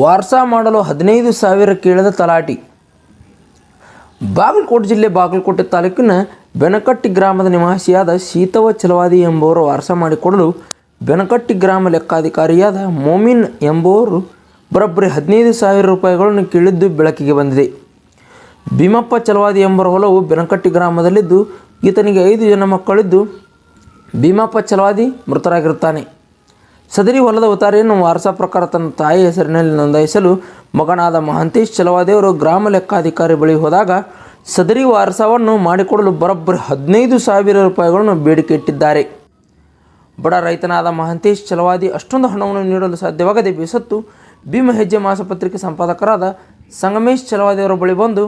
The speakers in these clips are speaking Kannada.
ವಾರ್ಸಾ ಮಾಡಲು ಹದಿನೈದು ಸಾವಿರ ಕೇಳಿದ ತಲಾಟಿ. ಬಾಗಲಕೋಟೆ ಜಿಲ್ಲೆ ಬಾಗಲಕೋಟೆ ತಾಲೂಕಿನ ಬೆನಕಟ್ಟಿ ಗ್ರಾಮದ ನಿವಾಸಿಯಾದ ಶೀತವ ಚಲವಾದಿ ಎಂಬುವರು ವಾರಸ ಮಾಡಿಕೊಡಲು ಬೆನಕಟ್ಟಿ ಗ್ರಾಮ ಲೆಕ್ಕಾಧಿಕಾರಿಯಾದ ಮೊಮಿನ್ ಎಂಬುವರು ಬರೋಬ್ಬರಿ ಹದಿನೈದು ಸಾವಿರ ರೂಪಾಯಿಗಳನ್ನು ಕೇಳಿದ್ದು ಬೆಳಕಿಗೆ ಬಂದಿದೆ. ಭೀಮಪ್ಪ ಚಲವಾದಿ ಎಂಬರ ಹೊಲವು ಬೆನಕಟ್ಟಿ ಗ್ರಾಮದಲ್ಲಿದ್ದು, ಈತನಿಗೆ ಐದು ಜನ ಮಕ್ಕಳಿದ್ದು ಭೀಮಪ್ಪ ಚಲವಾದಿ ಮೃತರಾಗಿರುತ್ತಾನೆ. ಸದರಿ ಹೊಲದ ಉತಾರಿಯನ್ನು ವಾರಸ ಪ್ರಕಾರ ತನ್ನ ತಾಯಿ ಹೆಸರಿನಲ್ಲಿ ನೋಂದಾಯಿಸಲು ಮಗನಾದ ಮಹಾಂತೇಶ್ ಚಲವಾದೇವರು ಗ್ರಾಮ ಲೆಕ್ಕಾಧಿಕಾರಿ ಬಳಿ ಹೋದಾಗ ಸದರಿ ವಾರಸವನ್ನು ಮಾಡಿಕೊಡಲು ಬರೋಬ್ಬರಿ ಹದಿನೈದು ಸಾವಿರ ರೂಪಾಯಿಗಳನ್ನು ಬೇಡಿಕೆ ಇಟ್ಟಿದ್ದಾರೆ. ಬಡ ರೈತನಾದ ಮಹಾಂತೇಶ್ ಚಲವಾದಿ ಅಷ್ಟೊಂದು ಹಣವನ್ನು ನೀಡಲು ಸಾಧ್ಯವಾಗದೆ ಬೇಸತ್ತು ಭೀಮ ಹೆಜ್ಜೆ ಮಾಸಪತ್ರಿಕೆ ಸಂಪಾದಕರಾದ ಸಂಗಮೇಶ್ ಚಲವಾದಿಯವರ ಬಳಿ ಬಂದು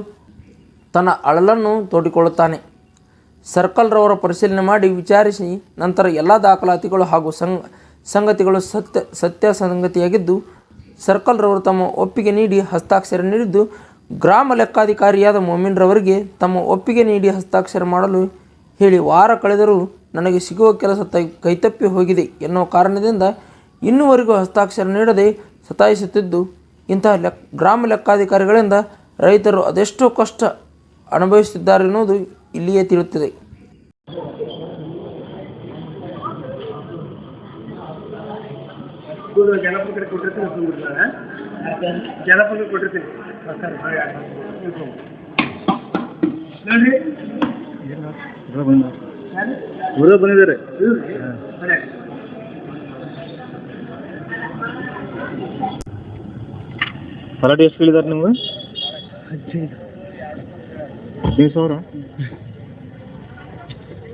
ತನ್ನ ಅಳಲನ್ನು ತೋಡಿಕೊಳ್ಳುತ್ತಾನೆ. ಸರ್ಕಲ್ರವರ ಪರಿಶೀಲನೆ ಮಾಡಿ ವಿಚಾರಿಸಿ ನಂತರ ಎಲ್ಲ ದಾಖಲಾತಿಗಳು ಹಾಗೂ ಸಂಗ ಸಂಗತಿಗಳು ಸತ್ಯ ಸತ್ಯ ಸಂಗತಿಯಾಗಿದ್ದು ಸರ್ಕಲ್ರವರು ತಮ್ಮ ಒಪ್ಪಿಗೆ ನೀಡಿ ಹಸ್ತಾಕ್ಷರ ನೀಡಿದ್ದು, ಗ್ರಾಮ ಲೆಕ್ಕಾಧಿಕಾರಿಯಾದ ಮೊಮಿನ್ರವರಿಗೆ ತಮ್ಮ ಒಪ್ಪಿಗೆ ನೀಡಿ ಹಸ್ತಾಕ್ಷರ ಮಾಡಲು ಹೇಳಿ ವಾರ ಕಳೆದರೂ ನನಗೆ ಸಿಗುವ ಕೆಲಸ ಕೈತಪ್ಪಿ ಹೋಗಿದೆ ಎನ್ನುವ ಕಾರಣದಿಂದ ಇನ್ನೂವರೆಗೂ ಹಸ್ತಾಕ್ಷರ ನೀಡದೆ ಸತಾಯಿಸುತ್ತಿದ್ದು, ಇಂತಹ ಲೆಕ್, ಗ್ರಾಮ ಲೆಕ್ಕಾಧಿಕಾರಿಗಳಿಂದ ರೈತರು ಅದೆಷ್ಟೋ ಕಷ್ಟ ಅನುಭವಿಸುತ್ತಿದ್ದಾರೆ ಎನ್ನುವುದು ಇಲ್ಲಿಯೇ ತಿಳಿಯುತ್ತದೆ. ಇದು ಜನಪದ ಕಡೆ ಕೊಟ್ಟಿರ್ತೀನಿ ತುಂಬಿಡ್ತಾರೆ ಜನಪದ ಕೊಟ್ಟಿರ್ತೀನಿ. ನೋಡ್ರಿ. ಊರ ಬಂದಿದ್ದಾರೆ. ತಲಾಟಿ ಎಷ್ಟು ಕೇಳಿದಾರೆ ನಿಮ್ಗೆ? ಹದಿನೈದು ಸಾವಿರ?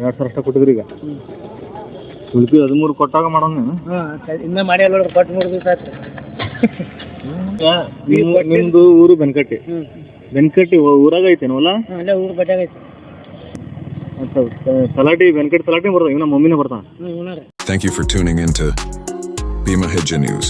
ಎರಡು ಸಾವಿರ ಅಷ್ಟ ಕೊಟ್ಟಿದ್ರಿ ಈಗ? ಉಳ್ಕಿ ಹದಿಮೂರು ಕೊಟ್ಟಾಗ ಮಾಡೋಣ ನೀನು ಹಾಂ ಇನ್ನೂ ಮಾಡಿ ಅಲ್ಲ ಕೊಟ್ಟು ಮೂರು ದಿವಸ ಆಯ್ತು ನಿಮ್ಮ- ನಿಮ್ದು ಊರು ಬೆನಕಟ್ಟಿ ಹ್ಞೂ ಬೆನಕಟ್ಟಿ ಊ- ಊರಾಗ ಐತೇನು ಹೊಲ ಹಾಂ ಅಲ್ಲೇ ಊರು ಬಟ್ಟಾಗ ಐತಿ ಅಂತ ತಲಾಟಿ ಬೆನಕಟ್ಟಿ ತಲಾಟಿ ಬರ್ತಾವ ಇವ್ ನಮ್ಮ ಮಮ್ಮಿನೇ ಬರ್ತಾನ ಹ್ಞೂ ಉಣ್ಣಾರ Thank you for tuning in to Bima Hidja News.